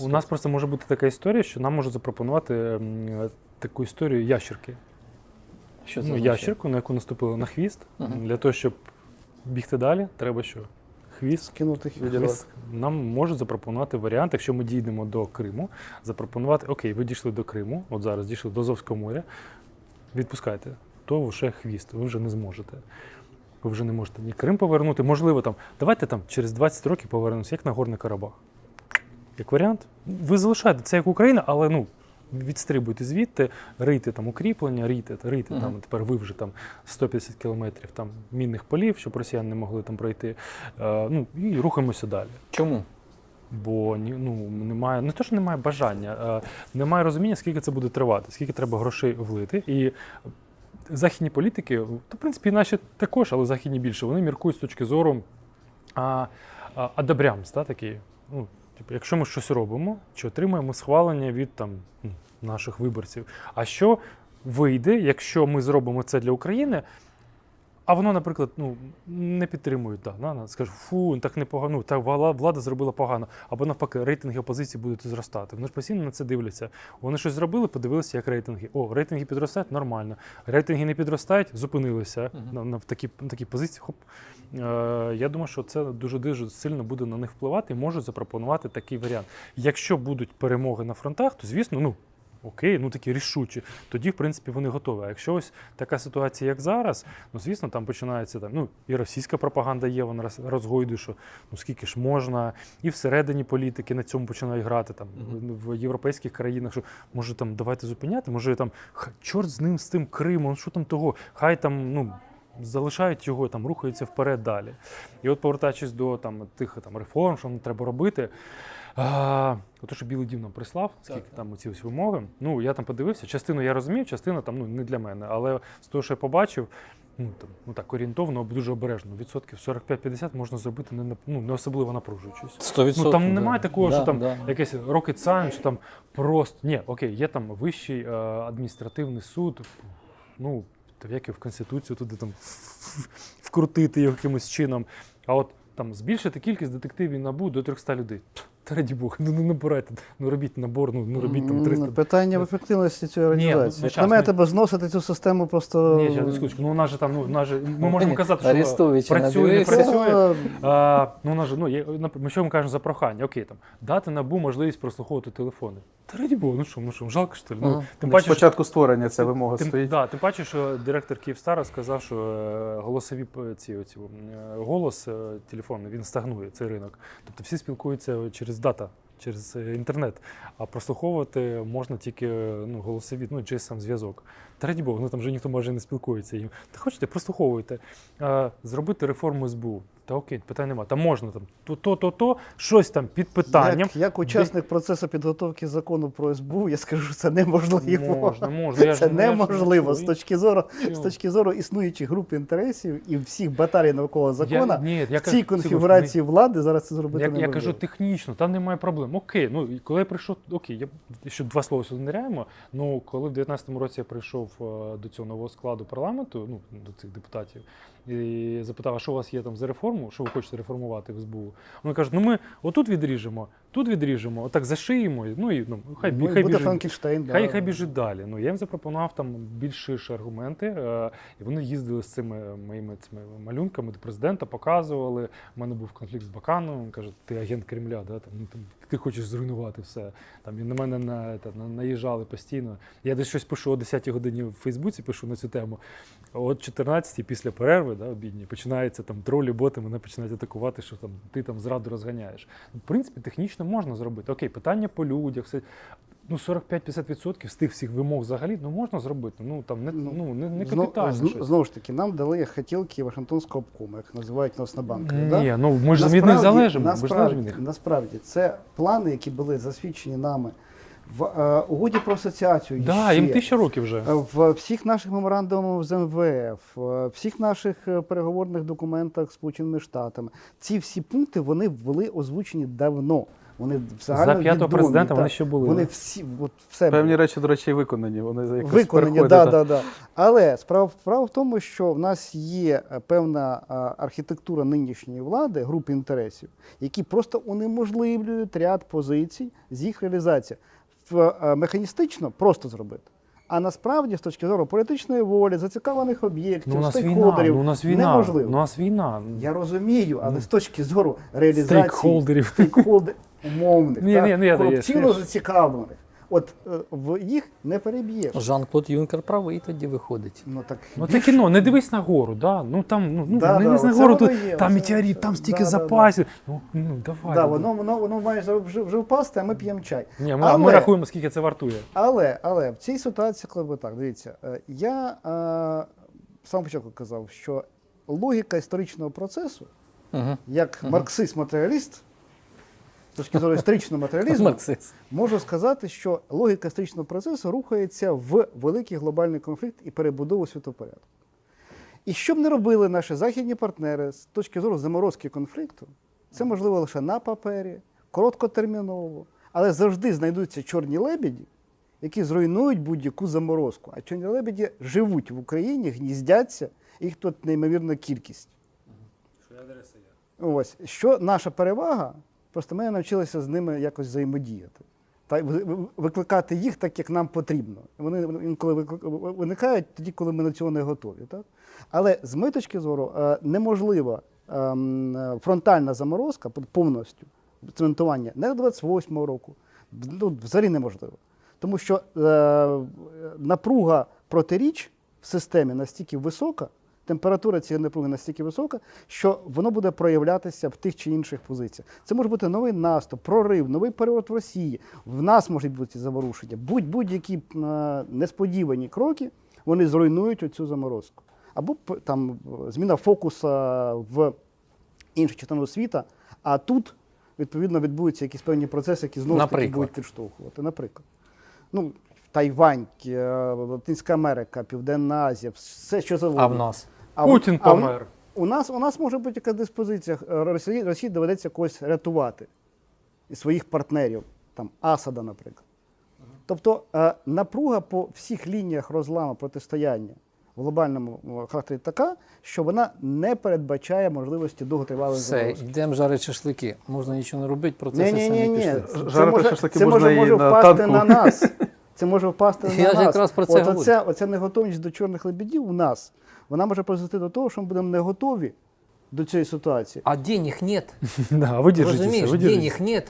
У нас просто може бути така історія, що нам можуть запропонувати таку історію ящерки. Що це ну, означає? ящерку, на яку наступили на хвіст. Мгм. Для того, щоб бігти далі, треба що? Хвіст. Скинути хвіст. Нам можуть запропонувати варіант, якщо ми дійдемо до Криму, запропонувати, окей, ви дійшли до Криму, от зараз дійшли до Азовського моря, відпускайте, то вже хвіст, ви вже не зможете. Ви вже не можете ні Крим повернути, можливо, там, давайте там через 20 років повернемося, як на Горний Карабах. Як варіант, ви залишаєте це як Україна, але ну. Відстрибуйте звідти, рийте там укріплення, рийте, рийте Мгм. там. Тепер ви вже там 150 кілометрів там мінних полів, щоб росіяни не могли там пройти. Е, ну і рухаємося далі. Чому? Бо ну немає, не то, що немає бажання, а немає розуміння, скільки це буде тривати, скільки треба грошей влити. І західні політики, то в принципі і наші також, але західні більше, вони міркують з точки зору а, а, адабрямс, да, такі. Ну, типу, якщо ми щось робимо, чи отримаємо схвалення від там наших виборців. А що вийде, якщо ми зробимо це для України? А воно, наприклад, ну не підтримують, да, на, на, скажуть, фу, так непогано, ну, так влада, влада зробила погано. Або навпаки, рейтинги опозиції будуть зростати. Вони ж постійно на це дивляться. Вони щось зробили, подивилися, як рейтинги. О, рейтинги підростають, нормально. Рейтинги не підростають, зупинилися Мгм. на, на в такі, на такі позиції. Хоп. Е, я думаю, що це дуже дуже сильно буде на них впливати і можуть запропонувати такий варіант. Якщо будуть перемоги на фронтах, то звісно, ну. Окей, ну такі рішучі, тоді, в принципі, вони готові. А якщо ось така ситуація, як зараз, ну звісно, там починається там, ну і російська пропаганда є, вона роз- розгойдує, що ну скільки ж можна, і всередині політики на цьому починають грати там в, європейських країнах, що може там давайте зупиняти, може там чорт з ним з тим Кримом, що там того, хай там ну. Залишають його там, рухаються вперед далі. І от повертаючись до там тих там реформ, що нам треба робити. А, ото, що Білий Дім нам прислав, скільки Так. там ці ось вимоги. Ну я там подивився. Частину я розумів, частина там ну не для мене. Але з того, що я побачив, ну там ну так орієнтовно, дуже обережно. Відсотків 45-50 можна зробити не ну, не особливо напружуючись. 100%. Ну там да. немає такого, Да, що там да. якийсь rocket science, що там просто ні, окей, є там вищий е, адміністративний суд. Ну, та як його в конституцію туди там вкрутити його якимось чином. А от там збільшити кількість детективів набу до 300 людей. Та раді Бог, ну не набирайте, ну робіть набор, ну, ну робіть там 300. Питання в ефективності цієї Ні, ну, організації. ну, Як на мене, ми- треба зносити цю систему просто. Ні, зараз секундочку, ну у нас же там, ну у нас же, ми можемо казати, що працює, не працює. А, ну, у нас же, ну, є, ми що ми кажемо за прохання? Окей, там, дати набу можливість прослуховувати телефони. Та раді Бога, ну що, ну що, жалко що ли? Ну, тим паче, що, Спочатку створення ця вимога тим, стоїть. да, тим паче, що директор Київстара сказав, що е, голосові ці, оці, е, голос е, телефонний, він стагнує цей ринок. Тобто всі спілкуються через дата. Через е, інтернет, а прослуховувати можна тільки ну, голосові, ну, GSM зв'язок. Та Бог ну там вже ніхто майже не спілкується. Їм. Та хочете, прослуховуйте. Зробити реформу СБУ. Та окей, питань нема. Там можна там то, то, то, то, щось там під питанням. Як, як учасник процесу підготовки закону про СБУ, я скажу, це неможливо. Можна, можна. Я ж- Це ну, я ж неможливо з точки зору Чую. з точки зору існуючих груп інтересів і всіх баталій навколо закону. Я, ні, я в цій конфігурації влади зараз це зробити Я, я кажу технічно, там немає проблем. Окей, ну коли я прийшов, окей, я ще два слова сюди ниряємо. Ну коли в 19-му році я прийшов е, до цього нового складу парламенту, ну до цих депутатів, і запитав, а що у вас є там за реформу, що ви хочете реформувати в СБУ? Вони кажуть, ну ми отут відріжемо, тут відріжемо, отак зашиємо. Ну і ну хай, Ну, хай буде. Франкенштейн. Хай да. хай біжить далі. Ну я їм запропонував там більш ширші аргументи, е, і вони їздили з цими моїми цими малюнками до президента, показували. У мене був конфлікт з Бакановим. Він каже, ти агент Кремля, да? там, ну, там, ти хочеш зруйнувати все. Там і на мене на, та, на, наїжджали постійно. Я десь щось пишу о 10-й годині в Фейсбуці, пишу на цю тему. От 14 після перерви, да, обідні, починається там тролі, боти, мене починають атакувати, що там ти там зраду розганяєш. В принципі, технічно можна зробити. Окей, питання по людях, все. Ну, 45-50% з тих всіх вимог взагалі ну, можна зробити. Ну там не, Ну, ну, не, не капітально. зн- щось. Знову ж таки, нам дали хотілки Вашингтонського обкому, як називають нас на банках. Ні, да? ну ми ж від них залежимо. Залежимо насправді, насправді, це плани, які були засвідчені нами в е, угоді про асоціацію. Да, ще, їм тисяча років вже. е, в всіх наших меморандумах з МВФ, в всіх наших е, переговорних документах з Сполученими Штатами. Ці всі пункти вони були озвучені давно. Вони взагалі За п'ятого президента вони ще були. Вони всі от все Певні було. речі, до речі, виконані. Вони якось виконані. переходять, Да, да, да. Але справа, справа в тому, що в нас є е, певна а, архітектура нинішньої влади, груп інтересів, які просто унеможливлюють ряд позицій з їх реалізації. Е, механістично просто зробити. А насправді, з точки зору політичної волі, зацікавлених об'єктів, Ну, у нас війна, стейкхолдерів, ну, у нас війна, неможливо. ну, у нас війна. Я розумію, але Ну, з точки зору реалізації Стейкхолдерів. стейкхолдерів умовних, корупційно зацікавлених. От е, в їх не переб'єш. Жан-Клод Юнкер правий тоді виходить. Ну так Ну це кіно, не дивись на гору, да? ну там ну, ну, Да, не да, дивись на гору, тут, є, там метеорит, там стільки Да, да, запасів. Ну, ну давай. Да, ну. воно, воно, воно має вже, вже, впасти, а ми п'ємо чай. Ні, ми, Але- ми рахуємо, скільки це вартує. Але, але в цій ситуації, коли ви так, дивіться, е, я е, з початку казав, що логіка історичного процесу, Угу. як марксист-матеріаліст, з точки зору історичного матеріалізму, можу сказати, що логіка історичного процесу рухається в великий глобальний конфлікт і перебудову світопорядку. І що б не робили наші західні партнери з точки зору заморозки конфлікту, це можливо лише на папері, короткотерміново, але завжди знайдуться чорні лебеді, які зруйнують будь-яку заморозку. А чорні лебеді живуть в Україні, гніздяться, їх тут неймовірна кількість. Ось що наша перевага, просто ми навчилися з ними якось взаємодіяти. Та ви- ви- викликати їх так, як нам потрібно. Вони інколи виникають тоді, коли ми на цього не готові. Так? Але з моєї точки зору е, неможлива ем, фронтальна заморозка повністю цементування не до 28-го року, ну, взагалі неможливо. Тому що е, напруга протиріч в системі настільки висока, температура цієї напруги настільки висока, що воно буде проявлятися в тих чи інших позиціях. Це може бути новий наступ, прорив, новий переворот в Росії. В нас можуть бути заворушення. Будь будь-які е, несподівані кроки вони зруйнують оцю заморозку. Або там е, зміна фокуса в іншу частину світа, а тут відповідно відбудуться якісь певні процеси, які знову ж таки будуть підштовхувати. Наприклад, ну Тайвань, е, Латинська Америка, Південна Азія, все що завгодно. А в нас? А Путін а помер. У нас, у нас може бути якась диспозиція. Е, Росії, Росії доведеться когось рятувати із своїх партнерів, там Асада, наприклад. Тобто е, напруга по всіх лініях розламу протистояння в глобальному е, характері така, що вона не передбачає можливості довготривалої Все, йдемо жарити шашлики. Можна нічого не робити, процеси Ні, ні, ні, самі пішли. Це Жарити може, шашлики це можна може, і може на впасти танку. на нас. Це може впасти Я на ж нас. якраз про це От говорю. оця, оця неготовність до чорних лебедів у нас, вона може призвести до того, що ми будемо не готові до цієї ситуації. А денег нет. Да, ви держитеся, Розумієш, денег нет,